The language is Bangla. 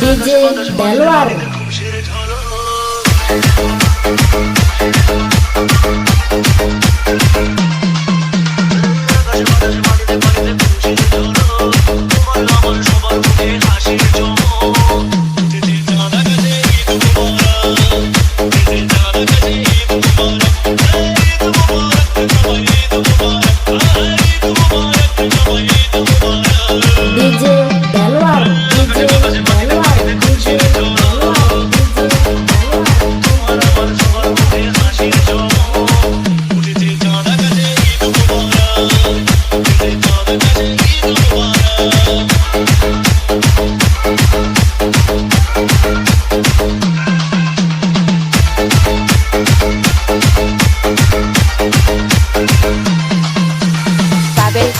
DJ Delwar DJ Sabes